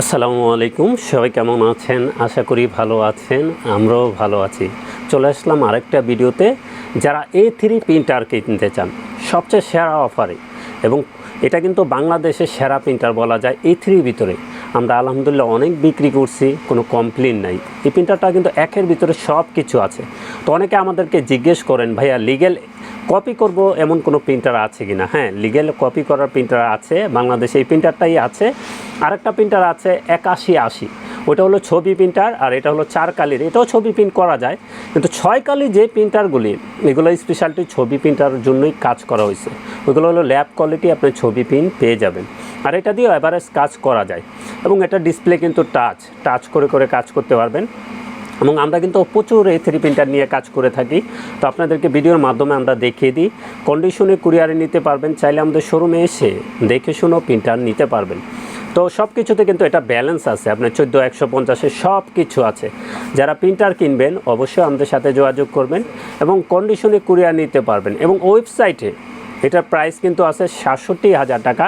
আসসালামু আলাইকুম। সবাই কেমন আছেন? আশা করি ভালো আছেন। আমরাও ভালো আছি। চলে আসলাম আরেকটা ভিডিওতে। যারা এ থ্রি প্রিন্টার কিনতে চান, সবচেয়ে সেরা অফারে। এবং এটা কিন্তু বাংলাদেশের সেরা প্রিন্টার বলা যায় এ থ্রির ভিতরে। আমরা আলহামদুলিল্লাহ অনেক বিক্রি করছি, কোনো কমপ্লেন নাই। এই প্রিন্টারটা কিন্তু একের ভিতরে সব কিছু আছে। তো অনেকে আমাদেরকে জিজ্ঞেস করেন, ভাইয়া লিগেল কপি করব এমন কোনো প্রিন্টার আছে কি না হ্যাঁ লিগেল কপি করার প্রিন্টার আছে, বাংলাদেশে এই প্রিন্টারটাই আছে। আরেকটা প্রিন্টার আছে একাশি আশি। ওটা হলো ছবি প্রিন্টার আর এটা হলো চার কালির। এটাও ছবি প্রিন্ট করা যায়, কিন্তু ছয় কালি যে প্রিন্টারগুলি এগুলো স্পেশালিটি ছবি প্রিন্টারের জন্যই কাজ করা হয়েছে। ওইগুলো হলো ল্যাব কোয়ালিটি আপনি ছবি প্রিন্ট পেয়ে যাবেন। আর এটা দিয়েও এভারেজ কাজ করা যায়। এবং এটা ডিসপ্লে কিন্তু টাচ টাচ করে করে কাজ করতে পারবেন। এবং আমরা কিন্তু প্রচুর এই থ্রি প্রিন্টার নিয়ে কাজ করে থাকি। তো আপনাদেরকে ভিডিওর মাধ্যমে আমরা দেখিয়ে দিই। কন্ডিশনে কুরিয়ারে নিতে পারবেন, চাইলে আমাদের শোরুমে এসে দেখে শুনেও প্রিন্টার নিতে পারবেন। তো সব কিছুতে কিন্তু এটা ব্যালেন্স আছে, আপনার চোদ্দ, একশো, পঞ্চাশে সব কিছু আছে। যারা প্রিন্টার কিনবেন, অবশ্যই আমাদের সাথে যোগাযোগ করবেন এবং কন্ডিশনে কুরিয়ার নিতে পারবেন। এবং ওয়েবসাইটে এটার প্রাইস কিন্তু আছে সাতষট্টি হাজার টাকা।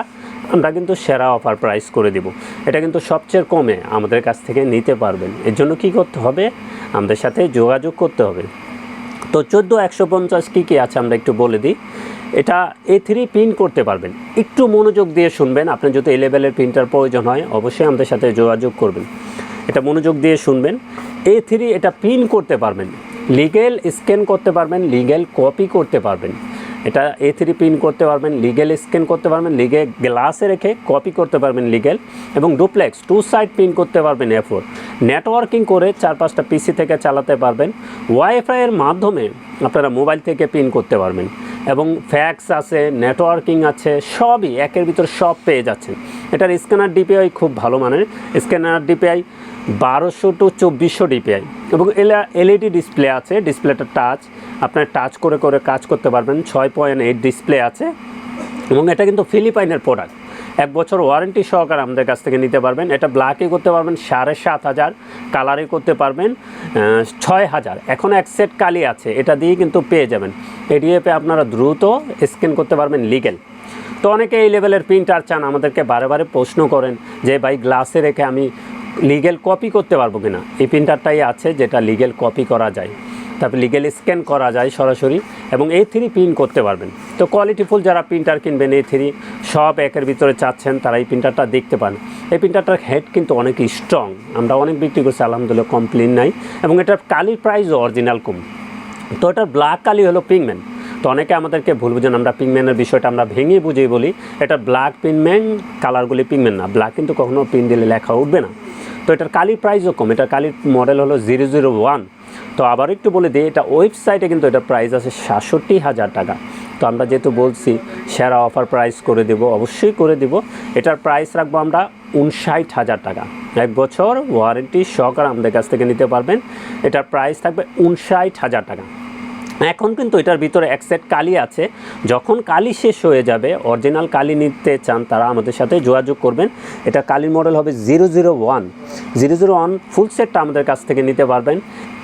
আমরা কিন্তু সেরা অফার প্রাইস করে দিব। এটা কিন্তু সবচেয়ে কমে আমাদের কাছ থেকে নিতে পারবেন। এর জন্য কী করতে হবে? আমাদের সাথে যোগাযোগ করতে হবে। তো চোদ্দ একশো পঞ্চাশ কী কী আছে আমরা একটু বলে দিই। এটা এ থ্রি প্রিন্ট করতে পারবেন। একটু মনোযোগ দিয়ে শুনবেন। আপনার যদি এ লেভেলের প্রিন্টার প্রয়োজন হয়, অবশ্যই আমাদের সাথে যোগাযোগ করবেন। এটা মনোযোগ দিয়ে শুনবেন। এ থ্রি এটা প্রিন্ট করতে পারবেন। লিগেল স্ক্যান করতে পারবেন। লিগেল কপি করতে পারবেন। এটা এ থ্রি প্রিন্ট করতে পারবেন লিগেল স্ক্যান করতে পারবেন লিগে গ্লাসে রেখে কপি করতে পারবেন লিগেল এবং ডুপ্লেক্স টু সাইড প্রিন্ট করতে পারবেন এ ফোর নেটওয়ার্কিং করে চার পাঁচটা পিসি থেকে চালাতে পারবেন। ওয়াইফাইয়ের মাধ্যমে আপনারা মোবাইল থেকে প্রিন্ট করতে পারবেন। এবং ফ্যাক্স আছে নেটওয়ার্কিং আছে, সবই, একের ভিতর সব পেয়ে যাচ্ছেন। এটার স্ক্যানার ডিপিআই খুব ভালো মানের। স্ক্যানার ডিপিআই বারোশো টু চব্বিশশো ডিপিআই এবং এলা এলইডি ডিসপ্লে আছে, ডিসপ্লেটা টাচ আপনার টাচ করে করে কাজ করতে পারবেন, ছয় পয়েন্ট এইট ডিসপ্লে আছে এবং এটা কিন্তু ফিলিপাইনের প্রোডাক্ট এক বছর ওয়ারেন্টি সহকারে আমাদের কাছ থেকে নিতে পারবেন। এটা ব্ল্যাকে করতে পারবেন, সাড়ে সাত হাজার। কালারে করতে পারবেন ছয় হাজার। এখন এক সেট কালি আছে, এটা দিয়ে কিন্তু পেয়ে যাবেন। এডিএফে আপনারা দ্রুত স্ক্যান করতে পারবেন লিগেল তো অনেকে এই লেভেলের প্রিন্টার চান, আমাদেরকে বারে বারে প্রশ্ন করেন যে, ভাই গ্লাসে রেখে আমি লিগেল কপি করতে পারব কিনা? এই প্রিন্টারটাই আছে, যেটা লিগেল কপি করা যায়। তারপর লিগেল স্ক্যান করা যায় সরাসরি এবং এই থ্রি প্রিন্ট করতে পারবেন। তো কোয়ালিটিফুল যারা প্রিন্টার কিনবেন এই থ্রি সব একের ভিতরে চাচ্ছেন, তারা এই প্রিন্টারটা দেখতে পান। এই প্রিন্টারটার হেড কিন্তু অনেক স্ট্রং আমরা অনেক বিক্রি করছি, আলহামদুলিল্লাহ কমপ্লেন নাই। এবং এটার কালির প্রাইসও অরিজিনাল কম। তো এটার ব্ল্যাক কালি হলো পিংম্যান তো অনেকে আমাদেরকে ভুল বুঝেন, আমরা পিংম্যানের বিষয়টা আমরা ভেঙে বুঝেই বলি, এটা ব্ল্যাক পিনম্যান কালারগুলি পিংম্যান না। ব্ল্যাক কিন্তু কখনও পিন দিলে লেখা উঠবে না। তো এটার কালির প্রাইসও কম। এটার কালির মডেল হলো জিরো জিরো ওয়ান তো আবার একটু বলে দিই, এটা ওয়েবসাইটে কিন্তু এটার প্রাইস আছে সাতষট্টি হাজার টাকা। তো আমরা যেহেতু বলছি, সেরা অফার প্রাইস করে দেব, অবশ্যই করে দেব। এটার প্রাইস রাখব আমরা উনষাট হাজার টাকা। এক বছর ওয়ারেন্টি সহকারে আমাদের কাছ থেকে নিতে পারবেন। এটার প্রাইস থাকবে উনষাট হাজার টাকা। এখন কিন্তু এটার ভিতরে এক সেট কালি আছে। যখন কালি শেষ হয়ে যাবে অরিজিনাল কালি নিতে চান তারা আমাদের সাথে যোগাযোগ করবেন। এটা কালির মডেল হবে zero zero one zero zero one full সেটটা আমাদের কাছ থেকে নিতে পারবেন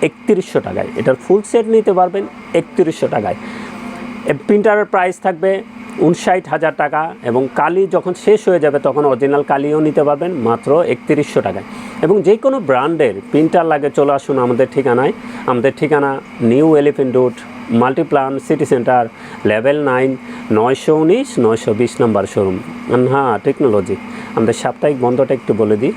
একত্রিশশো টাকায়। এটার ফুল সেট নিতে পারবেন একত্রিশশো টাকায়। প্রিন্টারের প্রাইস থাকবে উনষাট হাজার টাকা এবং কালি যখন শেষ হয়ে যাবে তখন অরিজিনাল কালিও নিতে পারবেন মাত্র একত্রিশশো টাকায়। এবং যে কোনো ব্র্যান্ডের প্রিন্টার লাগে চলে আসুন আমাদের ঠিকানায়। আমাদের ঠিকানা new elephant road, Multiplan city centre, level nine, নয়শো উনিশ, নয়শো বিশ নম্বর শোরুম। হ্যাঁ টেকনোলজি। আমাদের সাপ্তাহিক বন্ধটা একটু বলে দিই।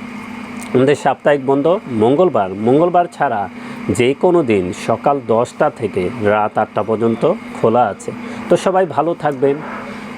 আমাদের সাপ্তাহিক বন্ধ মঙ্গলবার। মঙ্গলবার ছাড়া যে কোনো দিন সকাল দশটা থেকে রাত আটটা পর্যন্ত খোলা আছে। তো সবাই ভালো থাকবেন।